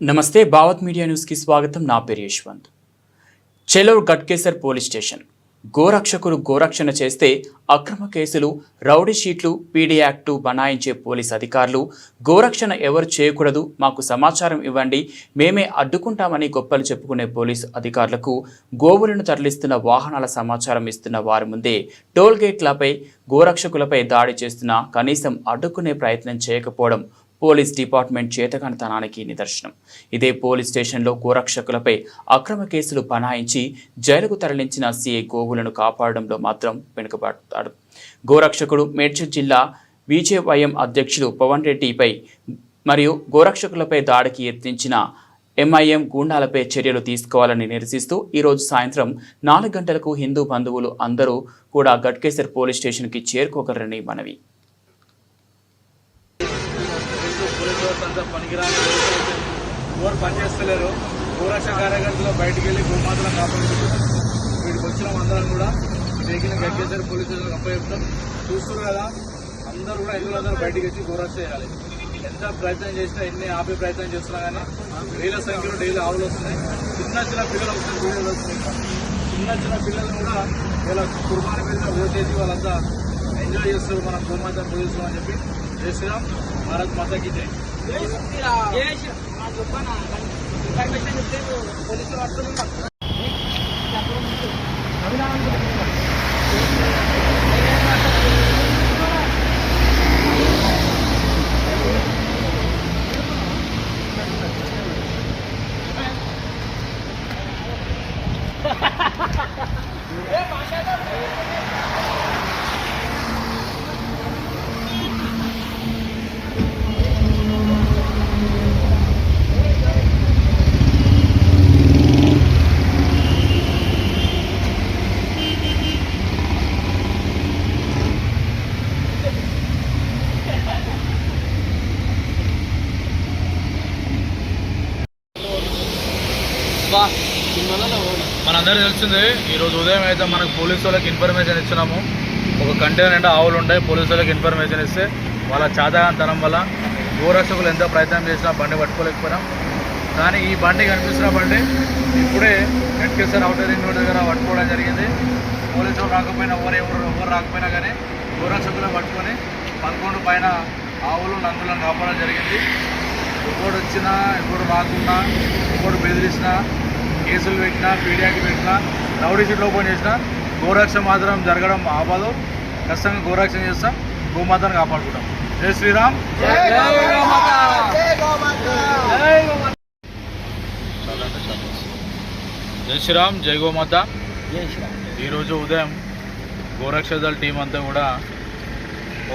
నమస్తే భావత్ మీడియా న్యూస్కి స్వాగతం. నా పేరు యశ్వంత్. చెలూరు గట్కేసర్ పోలీస్ స్టేషన్. గోరక్షకులు గోరక్షణ చేస్తే అక్రమ కేసులు రౌడీ షీట్లు పీడీ యాక్టు బనాయించే పోలీస్ అధికారులు గోరక్షణ ఎవరు చేయకూడదు మాకు సమాచారం ఇవ్వండి మేమే అడ్డుకుంటామని గొప్పలు చెప్పుకునే పోలీస్ అధికారులకు గోవులను తరలిస్తున్న వాహనాల సమాచారం ఇస్తున్న వారి ముందే టోల్ గేట్లపై గోరక్షకులపై దాడి చేస్తున్నా కనీసం అడ్డుకునే ప్రయత్నం చేయకపోవడం పోలీస్ డిపార్ట్మెంట్ చేతకానితనానికి నిదర్శనం. ఇదే పోలీస్ స్టేషన్లో గోరక్షకులపై అక్రమ కేసులు బనాయించి జైలుకు తరలించిన సీఐ గోవులను కాపాడడంలో మాత్రం వెనుకబడతాడు గోరక్షకుడు మేడ్చల్ జిల్లా బీజేవైఎం అధ్యక్షుడు పవన్ రెడ్డిపై మరియు గోరక్షకులపై దాడికి యత్నించిన ఎంఐఎం గూండాలపై చర్యలు తీసుకోవాలని నిరసిస్తూ ఈరోజు సాయంత్రం నాలుగు గంటలకు హిందూ బంధువులు అందరూ కూడా గట్కేసర్ పోలీస్ స్టేషన్కి చేరుకోగలరని మనవి. పోలీసు అంతా పనికిరాని ఎవరు పనిచేస్తలేరు. గోరక్ష కార్యకర్తలు బయటికి వెళ్ళి గోమాతలను కాపాడుకుంటున్నారు. వీటికి వచ్చిన అందరం కూడా వెహికల్ గట్టేసారి పోలీసులు స్టేషన్కి అప్పచెప్తాం చూస్తున్నారు కదా అందరూ కూడా ఎందులో అందరూ బయటికి వచ్చి గోరక్ష చేయాలి? ఎంత ప్రయత్నం చేసినా ఎన్ని ఆపే ప్రయత్నం చేస్తున్నా కానీ వేల సంఖ్యలో డైలీ ఆవులు వస్తున్నాయి. చిన్న చిన్న పిల్లలు వస్తున్నాయి వీడియోలు వస్తున్నాయి చిన్న చిన్న పిల్లలు కూడా వీళ్ళ కుటుంబాల మీద ఓటేసి వాళ్ళంతా ఎంజాయ్ చేస్తారు మన గోమాతను పోలీసు అని చెప్పి. జై శ్రీరామ్ భారత్ మాతాకి జై. మనందరూ తెలిసిందే ఈరోజు ఉదయం అయితే మనకు పోలీసు వాళ్ళకి ఇన్ఫర్మేషన్ ఇచ్చినాము. ఒక కంటైనర్ అంటే ఆవులు ఉంటాయి పోలీసు వాళ్ళకి ఇన్ఫర్మేషన్ ఇస్తే వాళ్ళ చాదగాంతనం వల్ల గోరక్షకులు ఎంత ప్రయత్నం చేసినా బండి పట్టుకోలేకపోయినాం. కానీ ఈ బండి కనిపిస్తున్న బండి ఇప్పుడే వెంకటేశ్వర అవుటర్ రింగ్ రోడ్ దగ్గర పట్టుకోవడం జరిగింది. పోలీసు రాకపోయినా ఎవరు ఎవరు ఎవరు రాకపోయినా కానీ గోరక్షకులు పట్టుకొని పదకొండు పైన ఆవులు నందులను కాపాడడం జరిగింది. ఎప్పుడు వచ్చినా ఎప్పుడు రాకున్నా ఎప్పుడు బెదిరించినా కేసులు పెట్టినా పీడియాకి పెట్టినా రౌడీ షీట్లు ఓపెన్ చేసినా గోరక్ష మాత్రం జరగడం ఆపదు. ఖచ్చితంగా గోరక్షణ చేస్తాం. గోమాతను కాపాడుకుంటాం. జై శ్రీరామ్. జై శ్రీరామ్ జై గోమాత. ఈరోజు ఉదయం గోరక్ష దళ టీం అంతా కూడా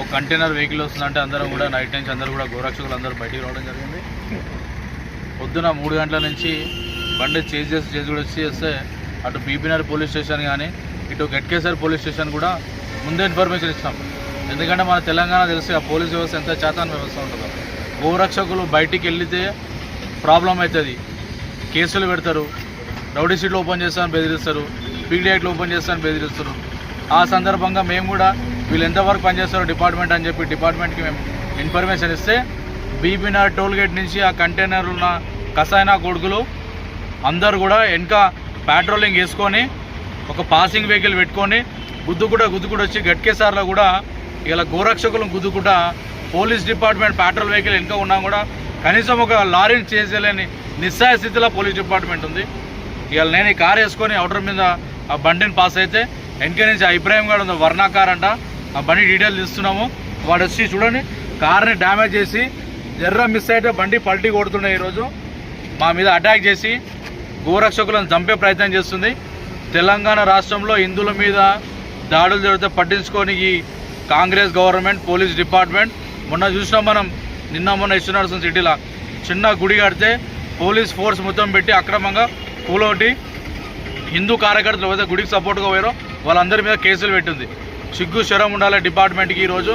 ఒక కంటైనర్ వెహికల్ వస్తుందంటే అందరం కూడా నైట్ నుంచి అందరూ కూడా గోరక్షకులు అందరూ బయటికి రావడం జరిగింది. పొద్దున మూడు గంటల నుంచి బండి చేజ్ చేసి చేసి కూడా చేస్తే అటు బీపీనర్ పోలీస్ స్టేషన్ కానీ ఇటు గట్కేసర్ పోలీస్ స్టేషన్ కూడా ముందే ఇన్ఫర్మేషన్ ఇస్తాం. ఎందుకంటే మన తెలంగాణ తెలిసి ఆ పోలీస్ వ్యవస్థ ఎంత చేతన వ్యవస్థ ఉంటుందో. గోరక్షకులు బయటికి వెళ్తే ప్రాబ్లం అవుతుంది. కేసులు పెడతారు. రౌడీ సీట్లు ఓపెన్ చేస్తాను బెదిరిస్తారు. పీడియాక్లు ఓపెన్ చేస్తాను బెదిరిస్తారు. ఆ సందర్భంగా మేము కూడా వీళ్ళు ఎంతవరకు పనిచేస్తారో డిపార్ట్మెంట్ అని చెప్పి డిపార్ట్మెంట్కి మేము ఇన్ఫర్మేషన్ ఇస్తే బీబీనార్ టోల్ గేట్ నుంచి ఆ కంటైనర్ ఉన్న కసాయినా కొడుకులు అందరు కూడా వెనక పెట్రోలింగ్ వేసుకొని ఒక పాసింగ్ వెహికల్ పెట్టుకొని గుద్దుకుంటా గుద్దుకుంటూ వచ్చి గట్కేసార్లో కూడా ఇలా గోరక్షకులను గుద్దుకుట పోలీస్ డిపార్ట్మెంట్ పెట్రోల్ వెహికల్ వెనుక ఉన్నా కూడా కనీసం ఒక లారీని చేసేలేని నిస్సాయ స్థితిలో పోలీస్ డిపార్ట్మెంట్ ఉంది. ఇవాళ నేను ఈ కార్ వేసుకొని అవుటర్ మీద ఆ బండిని పాస్ అయితే వెనక నుంచి ఆ ఇబ్రాహిం గారు ఉంది వర్ణా కార్ అంట ఆ బండి డీటెయిల్స్ ఇస్తున్నాము. వాడు వచ్చి చూడండి కార్ని డ్యామేజ్ చేసి ఎర్ర మిస్ అయితే బండి పల్టీ కొడుతున్నాయి ఈరోజు. మా మీద అటాక్ చేసి గోరక్షకులను చంపే ప్రయత్నం చేస్తుంది. తెలంగాణ రాష్ట్రంలో హిందువుల మీద దాడులు జరిగితే పట్టించుకొని ఈ కాంగ్రెస్ గవర్నమెంట్ పోలీస్ డిపార్ట్మెంట్. మొన్న చూసినాం మనం నిన్న మొన్న ఇస్తున్నారు సిటీలో. చిన్న గుడి కడితే పోలీస్ ఫోర్స్ మొత్తం పెట్టి అక్రమంగా కూలొట్టి హిందూ కార్యకర్తలు ఏదైతే గుడికి సపోర్ట్గా పోయారో వాళ్ళందరి మీద కేసులు పెట్టింది. సిగ్గు శరం ఉండాలి డిపార్ట్మెంట్కి ఈరోజు.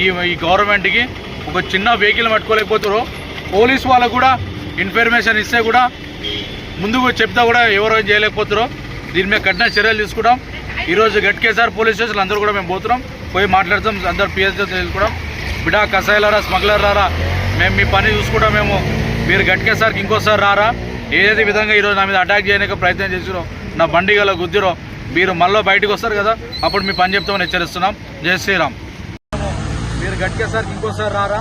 ఈ ఈ గవర్నమెంట్కి ఒక చిన్న వెహికల్ పట్టుకోలేకపోతారు పోలీస్ వాళ్ళకు కూడా ఇన్ఫర్మేషన్ ఇస్తే కూడా ముందుకు చెప్తా కూడా ఎవరు ఏం దీని మీద కఠిన చర్యలు తీసుకుంటాం. ఈరోజు గట్కేసార్ పోలీస్ స్టేషన్ అందరూ కూడా మేము పోతున్నాం. పోయి మాట్లాడతాం అందరు పిఎస్తో తెలుసుకుంటాం. బిడా కసాయిలారా స్మగ్లర్లారా మేము మీ పని చూసుకుంటాం మేము. మీరు గట్కేసార్కి ఇంకోసారి రారా. ఏదైతే విధంగా ఈరోజు నా మీద అటాక్ చేయడానికి ప్రయత్నం చేసిరో నా బండి గల గుద్దిరో మీరు మళ్ళీ బయటకు వస్తారు కదా అప్పుడు మీ పని చెప్తామని హెచ్చరిస్తున్నాం. జై శ్రీరామ్. మీరు గట్కేసరికి ఇంకోసారి రారా?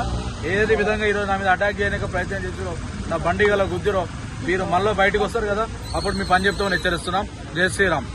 ఏది విధంగా ఈరోజు నా మీద అటాక్ చేయడానికి ప్రయత్నం చేసిరో నా బండి గల గుద్దిరో మీరు మళ్ళీ బయటకు వస్తారు కదా అప్పుడు మీ పని చెప్తామని హెచ్చరిస్తున్నాం. జై శ్రీరామ్.